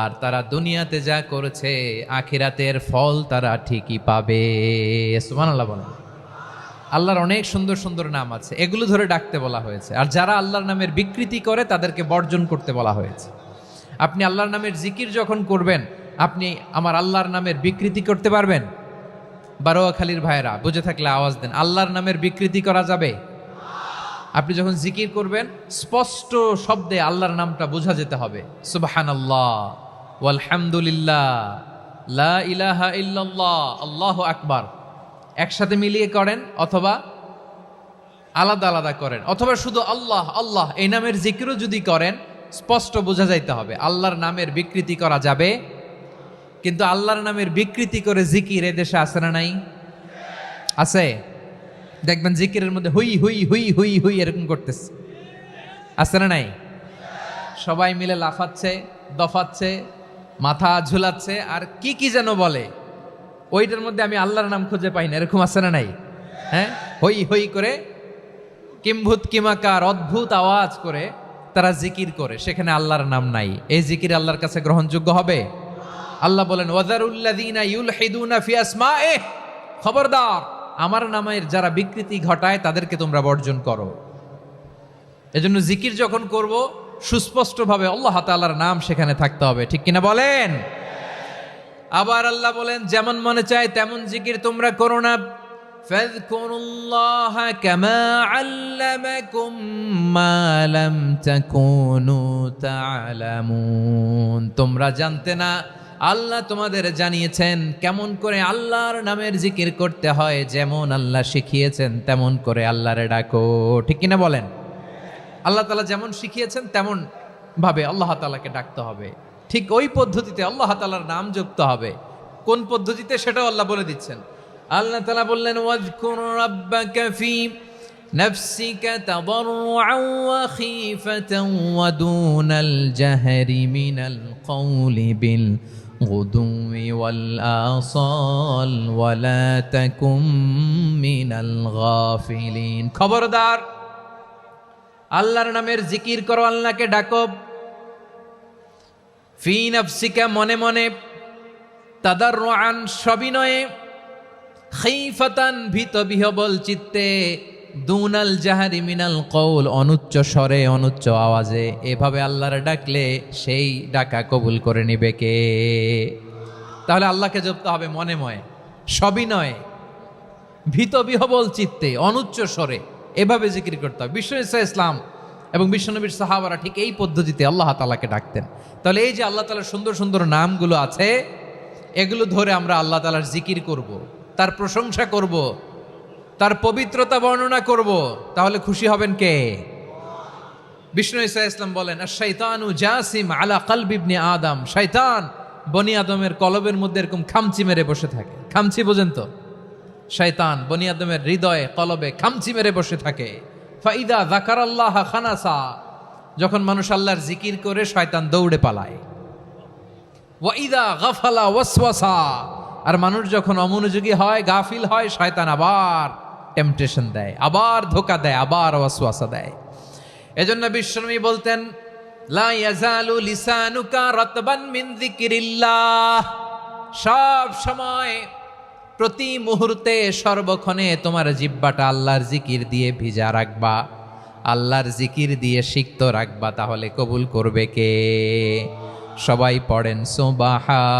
আর তারা দুনিয়াতে যা করেছে, আখিরাতের ফল তারা ঠিকই পাবে। বলেন। আল্লাহর অনেক সুন্দর সুন্দর নাম আছে, এগুলো ধরে ডাকতে বলা হয়েছে। আর যারা আল্লাহর নামের বিকৃতি করে, তাদেরকে বর্জন করতে বলা হয়েছে। আপনি আল্লাহর নামের জিকির যখন করবেন, আপনি আমার আল্লাহর নামের বিকৃতি করতে পারবেন? বারোয়াখালীর ভাইয়েরা, বুঝে থাকলে আওয়াজ দেন, আল্লাহর নামের বিকৃতি করা যাবে? আপনি যখন জিকির করবেন, স্পষ্ট শব্দে আল্লাহর নামটা বোঝা যেতে হবে। সুবাহান আল্লাহ আলহামদুলিল্লাহ লা ইল্লাল্লাহ, আল্লাহ আকবার। একসাথে মিলিয়ে করেন অথবা আলাদা আলাদা করেন, অথবা শুধু আল্লাহ আল্লাহ, এই নামের জিকিরও যদি করেন, স্পষ্ট বোঝা যাইতে হবে, আল্লাহর নামের বিকৃতি করা যাবে। কিন্তু আল্লাহর নামের বিকৃতি করে জিকির এ দেশে আছে না নাই? আছে। দেখবেন জিকিরের মধ্যে হুই হুই হুই হুই হুই এরকম করতেছে। আছে না নাই? সবাই মিলে লাফাচ্ছে, দফাচ্ছে মাথা ঝুলাচ্ছে, আর কি কি যেন বলে। ওইটার মধ্যে আমি আল্লাহর নাম খুঁজে পাই না, এরকম আছে না নাই? হ্যাঁ? হই হই করে, কিম্ভূত কিমাকার অদ্ভুত আওয়াজ করে তারা জিকির করে, সেখানে আল্লাহর নাম নাই। এই জিকির আল্লাহর কাছে গ্রহণযোগ্য হবে? আল্লাহ বলেন আসমায়ে খবরদার, আমার নামের যারা বিকৃতি ঘটায় তাদেরকে তোমরা বর্জন করো। এজন্য জিকির যখন করব সুস্পষ্টভাবে আল্লাহ তাআলার নাম সেখানে থাকতে হবে ঠিক কিনা বলেন আবার আল্লাহ বলেন যেমন মনে চায় তেমন জিকির তোমরা করো না فاذكروا الله كما علمكم ما لم تكونوا تعلمون তোমরা জানতে না আল্লাহ তোমাদের জানিয়েছেন কেমন করে আল্লাহর নামের জিকির করতে হয় যেমন আল্লাহ শিখিয়েছেন তেমন করে আল্লাহরে ডাকো ঠিক কিনা বলেন আল্লাহ তালা যেমন শিখিয়েছেন তেমন ভাবে আল্লাহ তালাকে ডাকতে হবে ঠিক ওই পদ্ধতিতে আল্লাহ তালার নাম যুক্ত হবে কোন পদ্ধতিতে সেটাও আল্লাহ বলে দিচ্ছেন আল্লাহ তালা বললেন ওয়াজকুর রাব্বাকা ফি نفسك تضرعا وخيفة ودون الجهر من القول بالغدو والآصال ولا تكن من الغافلين খবরদার আল্লাহর নামের জিকির করো, আল্লাহকে ডাকো। ফি নফসিকা মনে মনে তাদার রোয়ান সবিনয়ে খেইফাতান ভীত বিহবল চিত্তে দুনাল জাহারি মিনাল কৌল অনুচ্চ স্বরে, অনুচ্চ আওয়াজে। এভাবে আল্লাহর ডাকলে সেই ডাকা কবুল করে নিবে কে? তাহলে আল্লাহকে জপতে হবে মনে ময়ে সবিনয়ে, ভীত বিহবল চিত্তে, অনুচ্চ স্বরে। এভাবে জিকির করতে হবে বিশ্ব ইসা ইসলাম এবং বিশ্বনবীর সাহাবারা ঠিক এই পদ্ধতিতে আল্লাহ তালাকে ডাকতেন তাহলে এই যে আল্লাহ তালার সুন্দর সুন্দর নামগুলো আছে, এগুলো ধরে আমরা আল্লাহ তালার জিকির করব। তার প্রশংসা করব। তার পবিত্রতা বর্ণনা করব। তাহলে খুশি হবেন কে বিষ্ণু ইসা ইসলাম বলেন শৈতানু জাসিম আলা কালবিবনে আদম শৈতান বনি আদমের কলবের মধ্যে এরকম খামচি মেরে বসে থাকে খামচি বোঝেন তো শয়তান বনি আদমের হৃদয়ে, কলবে খামচি মেরে বসে থাকে। ফাইদা জাকার আল্লাহ খানাসা, যখন মানুষ আল্লাহর জিকির করে, শয়তান দৌড়ে পালায়। ওয়াইদা গাফালা ওয়াসওয়াসা, আর মানুষ যখন অমনোযোগী হয়, গাফিল হয়, শয়তান আবার টেম্পটেশন দেয়, আবার ধোকা দেয়, আবার ওয়াসওয়াসা দেয়। এজন্য বিশ্বনবী বলতেন, লা ইয়াজালু লিসানুকা রাতবান মিন যিকিরিল্লাহ। সব সময় প্রতি মুহূর্তে সর্বক্ষণে তোমার জিব্বাটা আল্লাহর জিকির দিয়ে ভিজা রাখবা। আল্লাহর জিকির দিয়ে সিক্ত রাখবা, তাহলে কবুল করবে কে? সবাই পড়েন সোবাহা